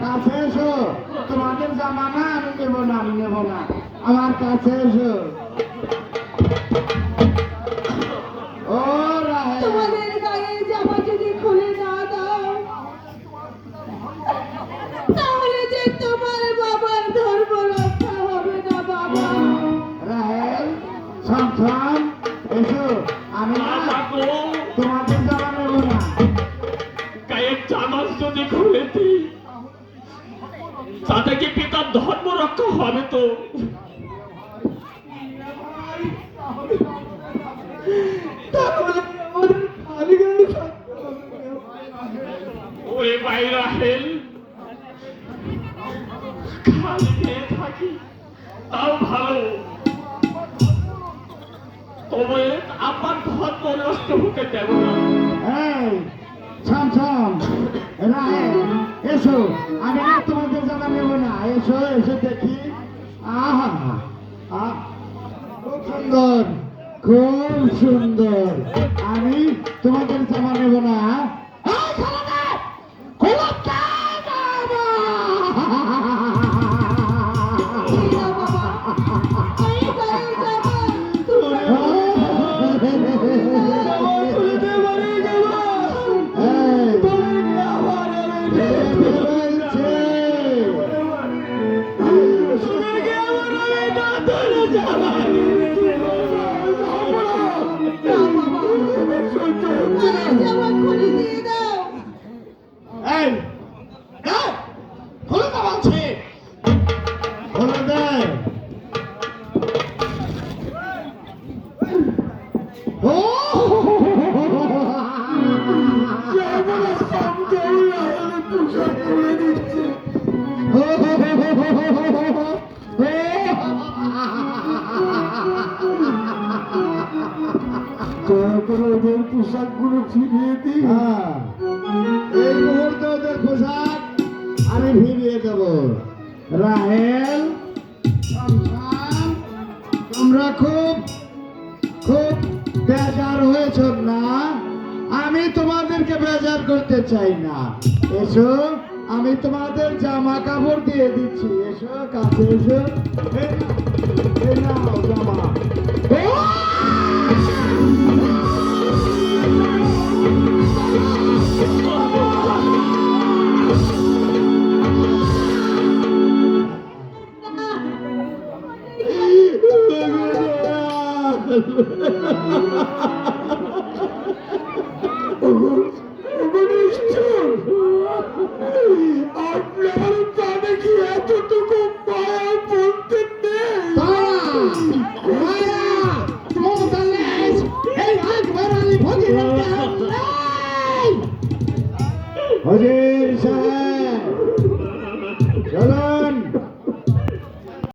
কাছে এসো তোমাদের জামা না আমি নেব না আমি নেব না আমার কাছে এসো ও তোমাদের গায়ে জামা যদি খুলে না দাও তাহলে যে তোমার বাবার ধর্ম রক্ষা হবে না বাবা। রাহেল সন্তান এসো আমি না তাতে কি পিতার ধর্ম রক্ষা হবে তো। ধর্ম হতে ছাম এসো আমি না এসো এসো দেখি আহা খুব সুন্দর খুব সুন্দর। ফিরিয়ে হ্যাঁ। এই মুহূর্তে ওদের পোশাক আমি ফিরিয়ে দেব। রাহেল তোমরা খুব খুব বেজার হয়েছ না? আমি তোমাদেরকে বেজার করতে চাই না। এসো, আমি তোমাদের জামা কাপড় দিয়ে দিচ্ছি। এসো, কাছে এসো। আপনার প্রাণে কি এতটুকু মায়া বলতে নেই এই হাত বাড়ালি ভগিনী হজে